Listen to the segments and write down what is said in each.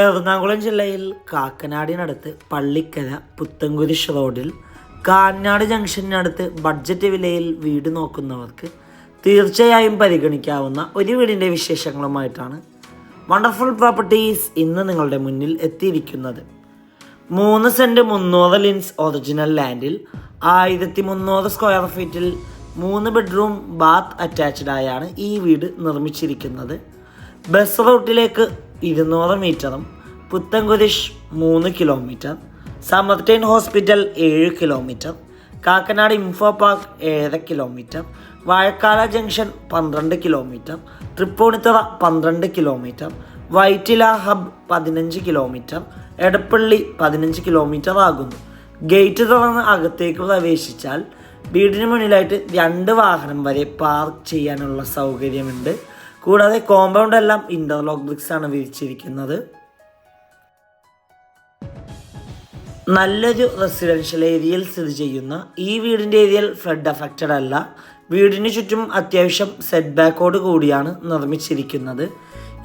എറണാകുളം ജില്ലയിൽ കാക്കനാടിനടുത്ത് പള്ളിക്കര പുത്തൻകുരിശ് റോഡിൽ കാഞ്ഞാട് ജംഗ്ഷനടുത്ത് ബഡ്ജറ്റ് വിലയിൽ വീട് നോക്കുന്നവർക്ക് തീർച്ചയായും പരിഗണിക്കാവുന്ന ഒരു വീടിന്റെ വിശേഷങ്ങളുമായിട്ടാണ് വണ്ടർഫുൾ പ്രോപ്പർട്ടീസ് ഇന്ന് നിങ്ങളുടെ മുന്നിൽ എത്തിയിരിക്കുന്നത്. മൂന്ന് സെന്റ് മുന്നൂറ് ലിൻസ് ഒറിജിനൽ ലാൻഡിൽ ആയിരത്തി മുന്നൂറ് സ്ക്വയർ ഫീറ്റിൽ മൂന്ന് ബെഡ്റൂം ബാത്ത് അറ്റാച്ച്ഡായാണ് ഈ വീട് നിർമ്മിച്ചിരിക്കുന്നത്. ബസ് റൂട്ടിലേക്ക് ഇരുന്നൂറ് മീറ്ററും പുത്തൻകുരിശ് മൂന്ന് കിലോമീറ്റർ സമർട്ടൈൻ ഹോസ്പിറ്റൽ ഏഴ് കിലോമീറ്റർ കാക്കനാട് ഇൻഫോ പാർക്ക് ഏഴര കിലോമീറ്റർ വാഴക്കാല ജംഗ്ഷൻ പന്ത്രണ്ട് കിലോമീറ്റർ തൃപ്പൂണിത്തുറ പന്ത്രണ്ട് കിലോമീറ്റർ വൈറ്റില ഹബ് പതിനഞ്ച് കിലോമീറ്റർ എടപ്പള്ളി പതിനഞ്ച് കിലോമീറ്റർ ആകുന്നു. ഗേറ്റ് തുറന്ന് അകത്തേക്ക് പ്രവേശിച്ചാൽ വീടിന് മുന്നിലായിട്ട് രണ്ട് വാഹനം വരെ പാർക്ക് ചെയ്യാനുള്ള സൗകര്യമുണ്ട്. കൂടാതെ കോമ്പൗണ്ട് എല്ലാം ഇന്റർലോക്ക് ബ്രിക്സ് ആണ് വിരിച്ചിരിക്കുന്നത്. നല്ലൊരു റെസിഡൻഷ്യൽ ഏരിയയിൽ സ്ഥിതി ചെയ്യുന്ന ഈ വീടിന്റെ ഏരിയയിൽ ഫ്ലഡ് അഫക്റ്റഡ് അല്ല. വീടിന് ചുറ്റും അത്യാവശ്യം സെറ്റ് ബാക്കോട് കൂടിയാണ് നിർമ്മിച്ചിരിക്കുന്നത്.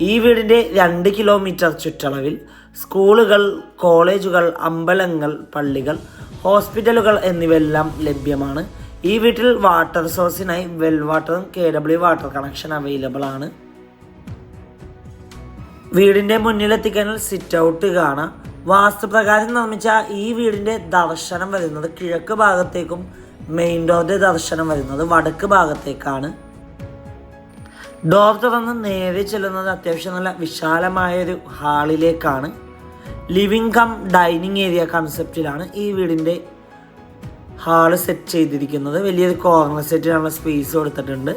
ഈ വീടിന്റെ രണ്ട് കിലോമീറ്റർ ചുറ്റളവിൽ സ്കൂളുകൾ കോളേജുകൾ അമ്പലങ്ങൾ പള്ളികൾ ഹോസ്പിറ്റലുകൾ എന്നിവയെല്ലാം ലഭ്യമാണ്. ഈ വീട്ടിൽ വാട്ടർ സോഴ്സിനായി വെൽ വാട്ടറും K W water connection available ആണ്. വീടിന്റെ മുന്നിലെത്തിക്കാനുള്ള സിറ്റ് ഔട്ട് കാണാം. വാസ്തുപ്രകാരം നിർമ്മിച്ച ഈ വീടിന്റെ ദർശനം വരുന്നത് കിഴക്ക് ഭാഗത്തേക്കും മെയിൻ ഡോറിന്റെ ദർശനം വരുന്നത് വടക്ക് ഭാഗത്തേക്കാണ്. ഡോർ തുറന്ന് നേരെ ചെല്ലുന്നത് അത്യാവശ്യം നല്ല വിശാലമായ ഒരു ഹാളിലേക്കാണ് ലിവിംഗ് കം ഡൈനിങ് ഏരിയ കൺസെപ്റ്റിലാണ് ഈ വീടിന്റെ ഹാൾ സെറ്റ് ചെയ്തിരിക്കുന്നത്. വലിയൊരു കോർണർ സെറ്റിനുള്ള സ്പേസ് കൊടുത്തിട്ടുണ്ട്.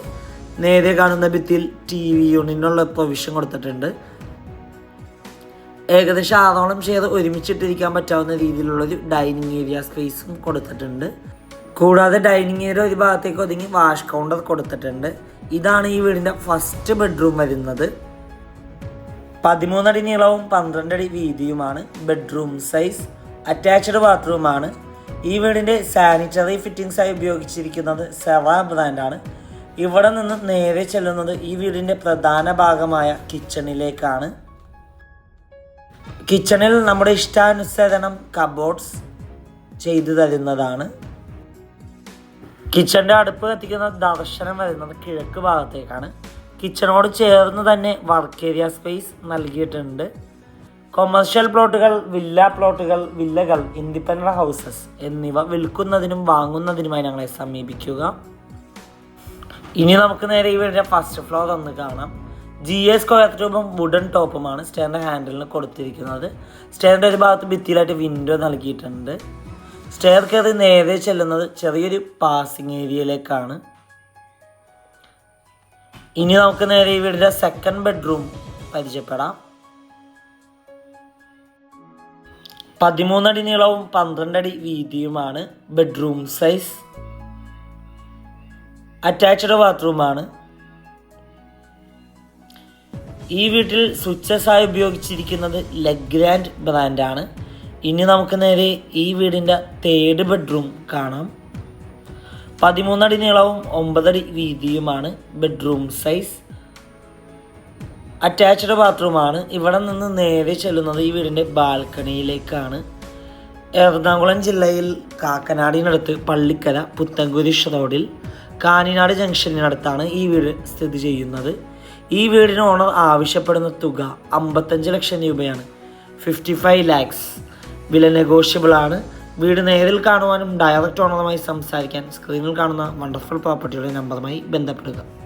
നേരെ കാണുന്ന ഭിത്തിയിൽ ടി വി യൂണിനുള്ള പ്രൊവിഷൻ കൊടുത്തിട്ടുണ്ട്. ഏകദേശം ആറോളം ചെയർ ഒരുമിച്ചിട്ടിരിക്കാൻ പറ്റാവുന്ന രീതിയിലുള്ളൊരു ഡൈനിങ് ഏരിയ സ്പേസും കൊടുത്തിട്ടുണ്ട്. കൂടാതെ ഡൈനിങ് ഏരിയ ഒരു ഭാഗത്തേക്ക് ഒതുങ്ങി വാഷ് കൗണ്ടർ കൊടുത്തിട്ടുണ്ട്. ഇതാണ് ഈ വീടിന്റെ ഫസ്റ്റ് ബെഡ്റൂം വരുന്നത്. പതിമൂന്നടി നീളവും പന്ത്രണ്ടടി വീതിയുമാണ്. ബെഡ്റൂം സൈസ് അറ്റാച്ച്ഡ് ബാത്റൂമാണ് ഈ വീടിന്റെ സാനിറ്ററി ഫിറ്റിംഗ്സായി ഉപയോഗിച്ചിരിക്കുന്നത് സെവ ബ്രാൻഡാണ് ഇവിടെ നിന്ന് നേരെ ചെല്ലുന്നത് ഈ വീടിന്റെ പ്രധാന ഭാഗമായ കിച്ചണിലേക്കാണ് കിച്ചണിൽ നമ്മുടെ ഇഷ്ടാനുസരണം കബോർഡ്സ് ചെയ്തു തരുന്നതാണ്. കിച്ചണിന്റെ അടുപ്പ് കത്തിക്കുന്ന ദർശനം വരുന്നത് കിഴക്ക് ഭാഗത്തേക്കാണ്. കിച്ചണോട് ചേർന്ന് തന്നെ വർക്ക് ഏരിയ സ്പേസ് നൽകിയിട്ടുണ്ട്. കൊമേഴ്ഷ്യൽ പ്ലോട്ടുകൾ വില്ല പ്ലോട്ടുകൾ വില്ലകൾ ഇൻഡിപെൻഡന്റ് ഹൗസസ് എന്നിവ വിൽക്കുന്നതിനും വാങ്ങുന്നതിനുമായി ഞങ്ങളെ സമീപിക്കുക. ഇനി നമുക്ക് നേരെ വീടിന്റെ ഫസ്റ്റ് ഫ്ലോർ ഒന്ന് കാണാം. ജി എ സ്ക്വയർ ട്യൂബും വുഡൻ ടോപ്പുമാണ് സ്റ്റേറിന്റെ ഹാൻഡിലിന് കൊടുത്തിരിക്കുന്നത്. സ്റ്റേറിന്റെ ഒരു ഭാഗത്ത് ഭിത്തിയിലായിട്ട് വിൻഡോ നൽകിയിട്ടുണ്ട്. സ്റ്റെയർ കയറി നേരെ ചെല്ലുന്നത് ചെറിയൊരു പാസിംഗ് ഏരിയയിലേക്കാണ് ഇനി നമുക്ക് നേരെ വീടിന്റെ സെക്കൻഡ് ബെഡ്റൂം പരിചയപ്പെടാം. പതിമൂന്നടി നീളവും പന്ത്രണ്ടടി വീതിയുമാണ് ബെഡ്റൂം സൈസ്. അറ്റാച്ച്ഡ് ബാത്റൂമാണ്. ഈ വീട്ടിൽ സ്വിച്ചസ് ആയി ഉപയോഗിച്ചിരിക്കുന്നത് ലെഗ്രാൻഡ് ബ്രാൻഡാണ്. ഇനി നമുക്ക് നേരെ ഈ വീടിന്റെ തേർഡ് ബെഡ്റൂം കാണാം. പതിമൂന്നടി നീളവും ഒമ്പതടി വീതിയുമാണ് ബെഡ്റൂം സൈസ്. അറ്റാച്ച്ഡ് ബാത്റൂമാണ് ഇവിടെ നിന്ന് നേരെ ചെല്ലുന്നത് ഈ വീടിന്റെ ബാൽക്കണിയിലേക്കാണ്. എറണാകുളം ജില്ലയിൽ കാക്കനാടിനടുത്ത് പള്ളിക്കര പുത്തൻകുരിശ് റോഡിൽ കാനിനാട് ജംഗ്ഷനിനടുത്താണ് ഈ വീട് സ്ഥിതി ചെയ്യുന്നത്. ഈ വീടിന് ഓണർ ആവശ്യപ്പെടുന്ന തുക അമ്പത്തഞ്ച് ലക്ഷം രൂപയാണ്. ഫിഫ്റ്റി ഫൈവ് ലാക്സ് വില നെഗോഷ്യബിൾ ആണ്. വീട് നേരിൽ കാണുവാനും ഡയറക്റ്റ് ഓണറുമായി സംസാരിക്കാൻ സ്ക്രീനിൽ കാണുന്ന വണ്ടർഫുൾ പ്രോപ്പർട്ടിയുടെ നമ്പറുമായി ബന്ധപ്പെടുക.